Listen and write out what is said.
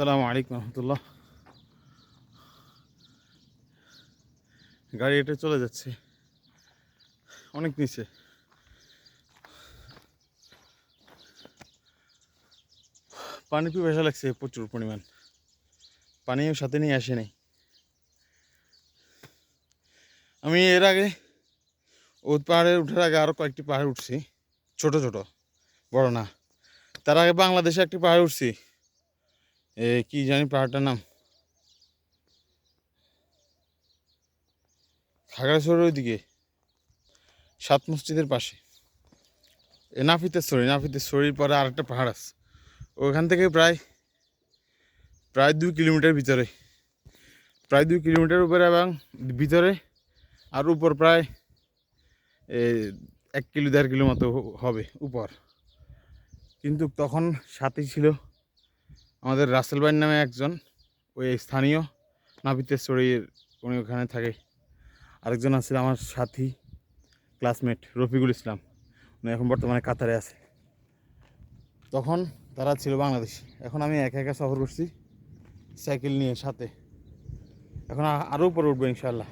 আসসালামু আলাইকুম রহমতুল্লাহ। গাড়ি এটা চলে যাচ্ছে। অনেক নিচে। পানি পিপাসা লাগছে, প্রচুর পরিমাণ। পানিও সাথে নিয়ে আসে নাই আমি এর আগে ওদ পাহাড়ে উঠার আগে আরও কয়েকটি পাহাড় উঠছি। ছোট ছোট। বড় না। তার আগে বাংলাদেশে একটি পাহাড় উঠছি। এ, কি জানি পাহাড়টার নাম? খাগড়াছড়ির ওইদিকে, সাত মসজিদের পাশে। এ নাফিতের ছড়ির পরে আরেকটা পাহাড় আছে। ওখান থেকে প্রায় প্রায় দুই কিলোমিটার ভিতরে। প্রায় দুই কিলোমিটার উপরে এবং ভিতরে আর উপর প্রায় এক কিলো, দেড় কিলো মতো হবে উপর। কিন্তু তখন সাথে ছিল আমাদের রাসেল ভাইয়ের নামে একজন, ওই স্থানীয় নাবিতের চড়ির উনি ওখানে থাকে। আরেকজন আছে আমার সাথী ক্লাসমেট রফিকুল ইসলাম। উনি এখন বর্তমানে কাতারে আছে। তখন তারা ছিল বাংলাদেশ। এখন আমি একা একা সফর করছি সাইকেল নিয়ে সাথে। এখন আরও উপরে উঠবো ইনশাল্লাহ